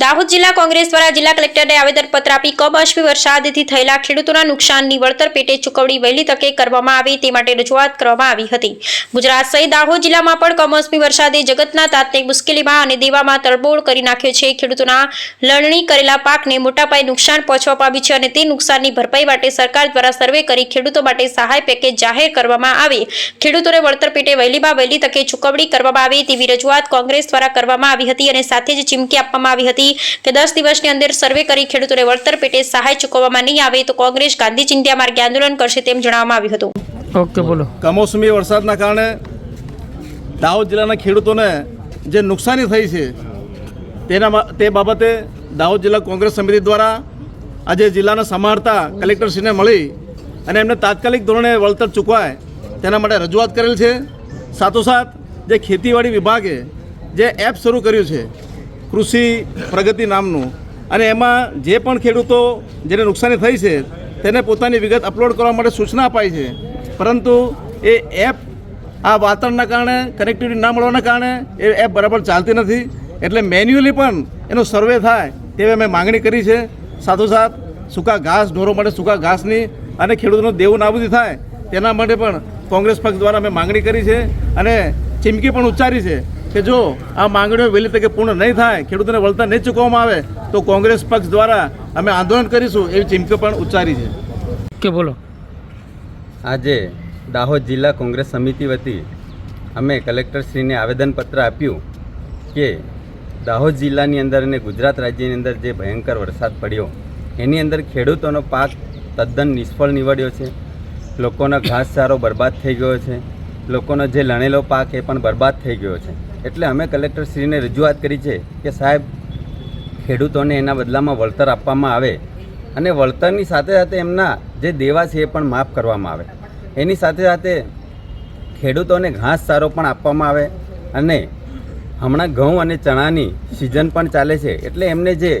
દાહોદ જિલ્લા કોંગ્રેસ દ્વારા જિલ્લા કલેક્ટરને આવેદનપત્ર આપી કમોસમી વરસાદથી થયેલા ખેડૂતોના નુકસાનની વળતર પેટે ચૂકવણી વહેલી તકે કરવામાં આવે તે માટે રજૂઆત કરવામાં આવી હતી. ગુજરાત સહિત દાહોદ જિલ્લામાં પણ કમોસમી વરસાદે જગતના તાતને મુશ્કેલીમાં અને દેવામાં તરબોળ કરી નાખ્યો છે. ખેડૂતોના લણણી કરેલા પાકને મોટા પાયે નુકસાન પહોંચવા પામ્યું છે અને તે નુકસાનની ભરપાઈ માટે સરકાર દ્વારા સર્વે કરી ખેડૂતો માટે સહાય પેકેજ જાહેર કરવામાં આવે. ખેડૂતોને વળતર પેટે વહેલીમાં વહેલી તકે ચૂકવણી કરવામાં આવે તેવી રજૂઆત કોંગ્રેસ દ્વારા કરવામાં આવી હતી અને સાથે જ ચીમકી આપવામાં આવી હતી. કે દસ દિવસની અંદર સર્વે કરી ખેડૂતોને વળતર પેટે સહાય ચૂકવવામાં નહીં આવે તો કોંગ્રેસ ગાંધી ચિંધ્યા માર્ગે આંદોલન કરશે તેમ જણાવવામાં આવ્યું હતું. ઓકે બોલો. કમોસમી વરસાદના કારણે દાહોદ જિલ્લાના ખેડૂતોને જે નુકસાની થઈ છે તેના તે બાબતે દાહોદ જિલ્લા કોંગ્રેસ સમિતિ દ્વારા આજે જિલ્લાના સમારતા કલેક્ટરશ્રીને મળી અને એમને તાત્કાલિક ધોરણે વળતર ચૂકવાય તેના માટે રજૂઆત કરેલ છે. સાથોસાથ જે ખેતીવાડી વિભાગે જે એપ શરૂ કર્યું છે કૃષિ પ્રગતિ નામનું. અને એમાં જે પણ ખેડૂતો જેને નુકસાની થઈ છે, તેને પોતાની વિગત અપલોડ કરવા માટે સૂચના અપાઈ છે. પરંતુ એ એપ આ વાતાવરણના કારણે કનેક્ટિવિટી ના મળવાના કારણે એ એપ બરાબર ચાલતી નથી. એટલે મેન્યુઅલી પણ એનો સર્વે થાય તેવી અમે માગણી કરી છે. સાથોસાથ સૂકા ઘાસ, ઢોરો માટે સૂકા ઘાસની અને ખેડૂતોનું દેવું નાબૂદી થાય તેના માટે પણ કોંગ્રેસ પક્ષ દ્વારા અમે માગણી કરી છે અને ચીમકી પણ ઉચ્ચારી છે. કે જો આ માંગણીઓ વહેલી તકે પૂર્ણ નહીં થાય ખેડૂતોને વળતર નહીં ચૂકવવામાં આવે તો કોંગ્રેસ પક્ષ દ્વારા અમે આંદોલન કરીશું એવી ચીમકી પણ ઉચ્ચારી છે. કે બોલો? આજે દાહોદ જિલ્લા કોંગ્રેસ સમિતિ વતી અમે કલેક્ટરશ્રીને આવેદનપત્ર આપ્યું કે દાહોદ જિલ્લાની અંદર અને ગુજરાત રાજ્યની અંદર જે ભયંકર વરસાદ પડ્યો એની અંદર ખેડૂતોનો પાક તદ્દન નિષ્ફળ નીવડ્યો છે. લોકોનો ઘાસચારો બરબાદ થઈ ગયો છે. લોકોનો જે લણેલો પાક એ પણ બરબાદ થઈ ગયો છે. એટલે અમે કલેક્ટરશ્રીને રજૂઆત કરી છે કે સાહેબ, ખેડૂતોને એના બદલામાં વળતર આપવામાં આવે અને વળતરની સાથે સાથે એમના જે દેવા છે એ પણ માફ કરવામાં આવે. એની સાથે સાથે ખેડૂતોને ઘાસ ચારો પણ આપવામાં આવે અને હમણાં ઘઉં અને ચણાની સિઝન પણ ચાલે છે. એટલે એમને જે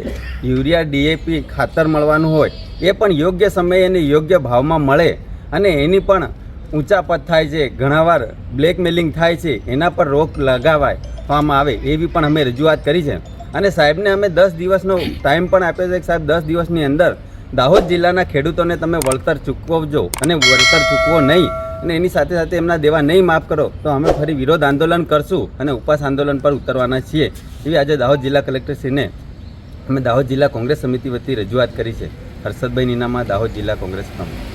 યુરિયા ડીએપી ખાતર મળવાનું હોય એ પણ યોગ્ય સમયે અને યોગ્ય ભાવમાં મળે અને એની પણ ઊંચા પદ થાય છે ઘણાવાર બ્લેકમેલિંગ થાય છે, એના પર રોક લગાવવામાં આવે, એવી પણ અમે રજૂઆત કરી છે. અને સાહેબને અમે દસ દિવસનો ટાઈમ પણ આપ્યો છે કે સાહેબ, દસ દિવસની અંદર દાહોદ જિલ્લાના ખેડૂતોને તમે વળતર ચૂકવજો અને વળતર ચૂકવો નહીં અને એની સાથે સાથે એમના દેવા નહીં માફ કરો, તો અમે ફરી વિરોધ આંદોલન કરશું અને ઉપવાસ આંદોલન પર ઉતરવાના છીએ. એવી આજે દાહોદ જિલ્લા કલેક્ટરશ્રીને અમે દાહોદ જિલ્લા કોંગ્રેસ સમિતિ વતી રજૂઆત કરી છે. હર્ષદભાઈ નીનામાં, દાહોદ જિલ્લા કોંગ્રેસ પ્રમુખ.